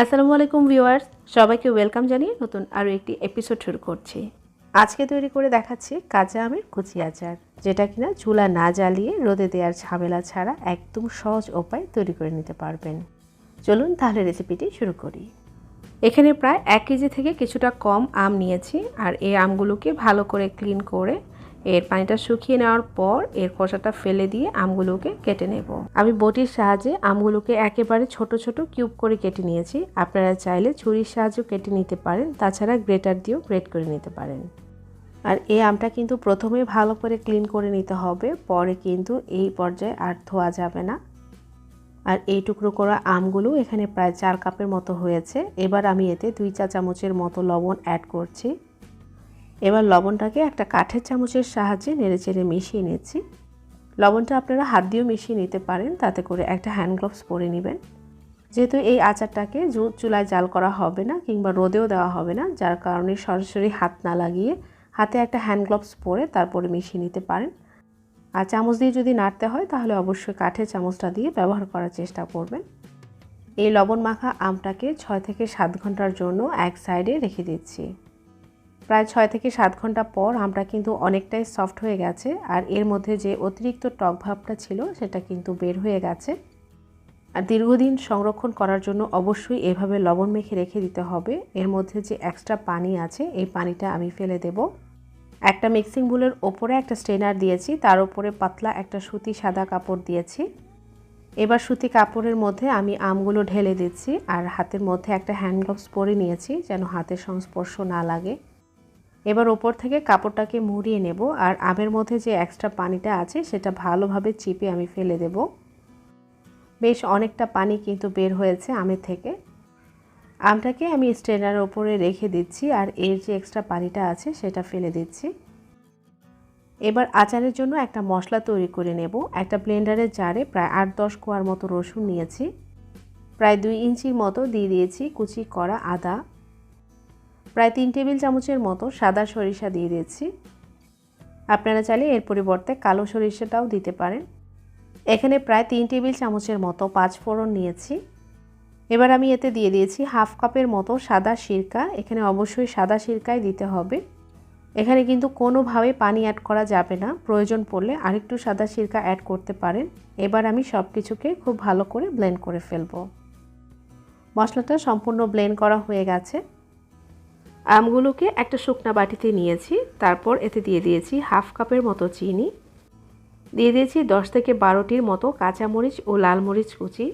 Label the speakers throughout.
Speaker 1: আসসালামু আলাইকুম ভিউয়ার্স, সবাইকে ওয়েলকাম জানিয়ে নতুন আরও একটি এপিসোড শুরু করছি। আজকে তৈরি করে দেখাচ্ছি কাঁচা আমের কুচি আচার, যেটা কিনা চুলা না জ্বালিয়ে রোদে দেওয়ার ঝামেলা ছাড়া একদম সহজ উপায় তৈরি করে নিতে পারবেন। চলুন তাহলে রেসিপিটি শুরু করি। এখানে প্রায় এক কেজি থেকে কিছুটা কম আম নিয়েছি, আর এই আমগুলোকে ভালো করে ক্লিন করে এর পানিটা শুকিয়ে নেওয়ার পর এর খোসাটা ফেলে দিয়ে আমগুলোকে কেটে নেব। আমি বটির সাহায্যে আমগুলোকে একেবারে ছোট ছোট কিউব করে কেটে নিয়েছি। আপনারা চাইলে ছুরির সাহায্যে কেটে নিতে পারেন, তাছাড়া গ্রেটার দিয়েও গ্রেট করে নিতে পারেন। আর এই আমটা কিন্তু প্রথমে ভালো করে ক্লিন করে নিতে হবে, পরে কিন্তু এই পর্যায়ে আর ধোয়া যাবে না। আর এই টুকরো করা আমগুলো এখানে প্রায় চার কাপের মতো হয়েছে। এবার আমি এতে দুই চা চামচের মতো লবণ অ্যাড করছি। এবার লবণটাকে একটা কাঠের চামচের সাহায্যে নেড়েচেড়ে মিশিয়ে নিচ্ছি। লবণটা আপনারা হাত দিয়েও মিশিয়ে নিতে পারেন, তাতে করে একটা হ্যান্ড গ্লোভস পরে নেবেন। যেহেতু এই আচারটাকে চুলায় জাল করা হবে না কিংবা রোদেও দেওয়া হবে না, যার কারণে সরাসরি হাত না লাগিয়ে হাতে একটা হ্যান্ড গ্লোভস পরে তারপরে মিশিয়ে নিতে পারেন। আর চামচ দিয়ে যদি নাড়তে হয়, তাহলে অবশ্যই কাঠের চামচটা দিয়ে ব্যবহার করার চেষ্টা করবেন। এই লবণ মাখা আমটাকে ছয় থেকে সাত ঘণ্টার জন্য এক সাইডে রেখে দিচ্ছি। প্রায় ছয় থেকে সাত ঘণ্টা পর আমটা কিন্তু অনেকটাই সফট হয়ে গেছে। আর এর মধ্যে যে অতিরিক্ত টক ভাবটা ছিল, সেটা কিন্তু বের হয়ে গেছে। আর দীর্ঘদিন সংরক্ষণ করার জন্য অবশ্যই এভাবে লবণ মেখে রেখে দিতে হবে। এর মধ্যে যে এক্সট্রা পানি আছে, এই পানিটা আমি ফেলে দেব। একটা মিক্সিং বুলের ওপরে একটা স্ট্রেনার দিয়েছি, তার ওপরে পাতলা একটা সুতি সাদা কাপড় দিয়েছি। এবার সুতি কাপড়ের মধ্যে আমি আমগুলো ঢেলে দিচ্ছি, আর হাতের মধ্যে একটা হ্যান্ড গ্লোভস পরে নিয়েছি, যেন হাতের সংস্পর্শ না লাগে। এবার ওপর থেকে কাপড়টাকে মুড়িয়ে নেব আর আমের মধ্যে যে এক্সট্রা পানিটা আছে সেটা ভালোভাবে চিপে আমি ফেলে দেব। বেশ অনেকটা পানি কিন্তু বের হয়েছে আমের থেকে। আমটাকে আমি স্ট্রেনার ওপরে রেখে দিচ্ছি আর এর যে এক্সট্রা পানিটা আছে সেটা ফেলে দিচ্ছি। এবার আচারের জন্য একটা মশলা তৈরি করে নেব। একটা ব্লেন্ডারের জারে প্রায় আট দশ কোয়ার মতো রসুন নিয়েছি। প্রায় দুই ইঞ্চির মতো দিয়ে দিয়েছি কুচি করা আদা। প্রায় তিন টেবিল চামচের মতো সাদা সরিষা দিয়ে দিয়েছি। আপনারা চাইলে এর পরিবর্তে কালো সরিষাটাও দিতে পারেন। এখানে প্রায় তিন টেবিল চামচের মতো পাঁচ ফোড়ন নিয়েছি। এবার আমি এতে দিয়ে দিয়েছি হাফ কাপের মতো সাদা সিরকা। এখানে অবশ্যই সাদা সিরকাই দিতে হবে। এখানে কিন্তু কোনোভাবে পানি অ্যাড করা যাবে না। প্রয়োজন পড়লে আরেকটু সাদা সিরকা অ্যাড করতে পারেন। এবার আমি সব কিছুকে খুব ভালো করে ব্লেন্ড করে ফেলব। মশলাটা সম্পূর্ণ ব্লেন্ড করা হয়ে গেছে। আমগুলোকে একটা শুকনা বাটিতে নিয়েছি, তারপর এতে দিয়ে দিয়েছি হাফ কাপের মতো চিনি। দিয়ে দিয়েছি দশ থেকে বারোটির মতো কাঁচামরিচ ও লাল মরিচ কুচি।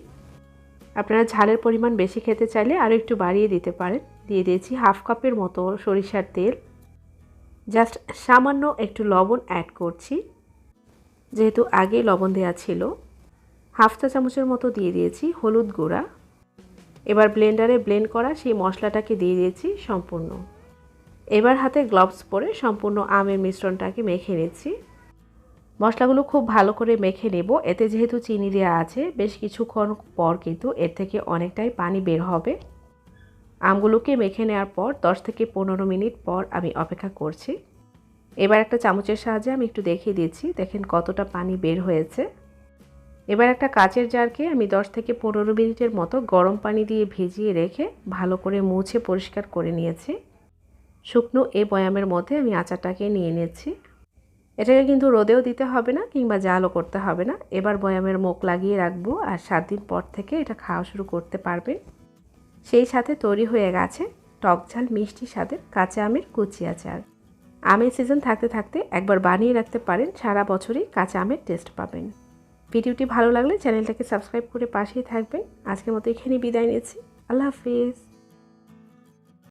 Speaker 1: আপনারা ঝালের পরিমাণ বেশি খেতে চাইলে আরও একটু বাড়িয়ে দিতে পারেন। দিয়ে দিয়েছি হাফ কাপের মতো সরিষার তেল। জাস্ট সামান্য একটু লবণ অ্যাড করছি। যেহেতু আগে লবণ দেওয়া ছিল, হাফ চা চামচের মতো দিয়ে দিয়েছি হলুদ গুঁড়া। এবার ব্লেন্ডারে ব্লেন্ড করা সেই মশলাটাকে দিয়ে দিয়েছি সম্পূর্ণ। এবার হাতে গ্লাভস পরে সম্পূর্ণ আমের মিশ্রণটাকে মেখে নিচ্ছি। মশলাগুলো খুব ভালো করে মেখে নেব। এতে যেহেতু চিনি দেওয়া আছে, বেশ কিছুক্ষণ পর কিন্তু এর থেকে অনেকটাই পানি বের হবে। আমগুলোকে মেখে নেওয়ার পর 10 থেকে পনেরো মিনিট পর আমি অপেক্ষা করছি। এবার একটা চামচের সাহায্যে আমি একটু দেখিয়ে দিচ্ছি। দেখেন কতটা পানি বের হয়েছে। এবার একটা কাচের জারকে আমি 10 থেকে পনেরো মিনিটের মতো গরম পানি দিয়ে ভিজিয়ে রেখে ভালো করে মুছে পরিষ্কার করে নিয়েছি। শুকনো এ বয়ামের মধ্যে আমি আচারটাকে নিয়ে নিয়েছি। এটাকে কিন্তু রোদেও দিতে হবে না কিংবা জালও করতে হবে না। এবার বয়ামের মুখ লাগিয়ে রাখব আর সাত দিন পর থেকে এটা খাওয়া শুরু করতে পারবে। সেই সাথে তৈরি হয়ে গেছে টক ঝাল মিষ্টি স্বাদের কাঁচা আমের কুচি আচার। আমের সিজন থাকতে থাকতে একবার বানিয়ে রাখতে পারেন, সারা বছরই কাঁচা আমের টেস্ট পাবেন। ভিডিওটি ভালো লাগলে চ্যানেলটাকে সাবস্ক্রাইব করে পাশেই থাকবেন। আজকের মতো এখানে বিদায় নিচ্ছি। আল্লাহ হাফিজ।